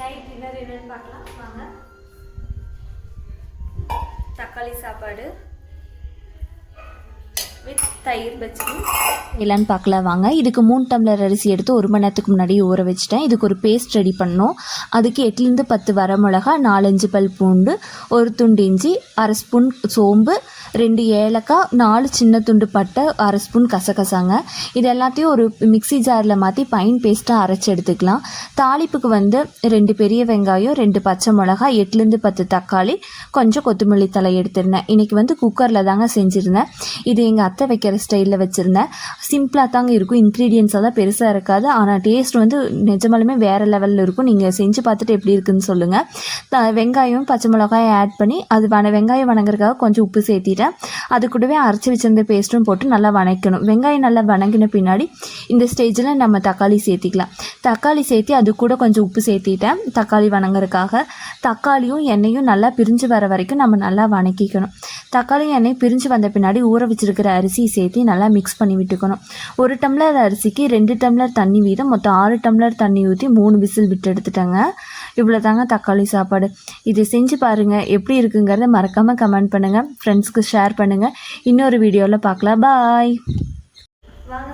Night dinner என்னன்னு பார்க்கலாம். வாங்க. தக்காளி சாப்பாடு. வித் தயிர் பச்சடி. இல்லைன்னு பார்க்கலாம் வாங்க. இதுக்கு மூணு டம்ளர் அரிசி எடுத்து ஒரு மணி நேரத்துக்கு முன்னாடி ஊற வச்சுட்டேன். இதுக்கு ஒரு பேஸ்ட் ரெடி பண்ணோம். அதுக்கு எட்டுலேருந்து பத்து வரமிளகா நாலஞ்சு பல் பூண்டு ஒரு துண்டு இஞ்சி அரை ஸ்பூன் சோம்பு ரெண்டு ஏலக்காய் நாலு சின்ன துண்டு பட்டை அரை ஸ்பூன் கசகசாங்க. இது எல்லாத்தையும் ஒரு மிக்ஸி ஜாரில் மாற்றி பைன் பேஸ்ட்டாக அரைச்சி எடுத்துக்கலாம். தாளிப்புக்கு வந்து ரெண்டு பெரிய வெங்காயம் ரெண்டு பச்சை மிளகா எட்டுலேருந்து பத்து தக்காளி கொஞ்சம் கொத்தமல்லி தலை எடுத்துருந்தேன். இன்றைக்கி வந்து குக்கரில் தாங்க செஞ்சுருந்தேன். இது எங்கள் அத்தை வைக்கிற ஸ்டைலில் வச்சுருந்தேன். சிம்பிளாக தாங்க இருக்கும். இன்க்ரீடியன்ஸ் எல்லாம் பெருசாக இருக்காது. ஆனால் டேஸ்ட் வந்து நிஜமாலுமே வேறு லெவலில் இருக்கும். நீங்கள் செஞ்சு பார்த்துட்டு எப்படி இருக்குன்னு சொல்லுங்கள் வெங்காயம் பச்சை மிளகாயும் ஆட் பண்ணி அது வன வெங்காயம் வணங்குறதுக்காக கொஞ்சம் உப்பு சேர்த்திட்டேன். அது கூடவே அரைச்சி வச்சிருந்த பேஸ்ட்டும் போட்டு நல்லா வணக்கணும். வெங்காயம் நல்லா வணங்கின பின்னாடி இந்த ஸ்டேஜில் நம்ம தக்காளி சேர்த்திக்கலாம். தக்காளி சேர்த்தி அது கூட கொஞ்சம் உப்பு சேர்த்திட்டேன். தக்காளி வணங்குறதுக்காக தக்காளியும் எண்ணெயும் நல்லா பிரிஞ்சு வர வரைக்கும் நம்ம நல்லா வணக்கிக்கணும். தக்காளி எண்ணெய் பிரிஞ்சு வந்த பின்னாடி ஊற வச்சிருக்கிற அரிசி சேர்த்து நல்லா மிக்ஸ் பண்ணி விட்டுக்கணும். ஒரு டம்ளர் அரிசிக்கு ரெண்டு டம்ளர் தண்ணி வீதம் மொத்தம் ஆறு டம்ளர் தண்ணி ஊற்றி மூணு விசில் விட்டு எடுத்துட்டேங்க. இவ்வளோ தாங்க தக்காளி சாப்பாடு. இதை செஞ்சு பாருங்கள் எப்படி இருக்குங்கிறத மறக்காமல் கமெண்ட் பண்ணுங்கள் ஃப்ரெண்ட்ஸ்க்கு ஷேர் பண்ணுங்கள் இன்னொரு வீடியோவில் பார்க்கலாம். பாய் வாங்க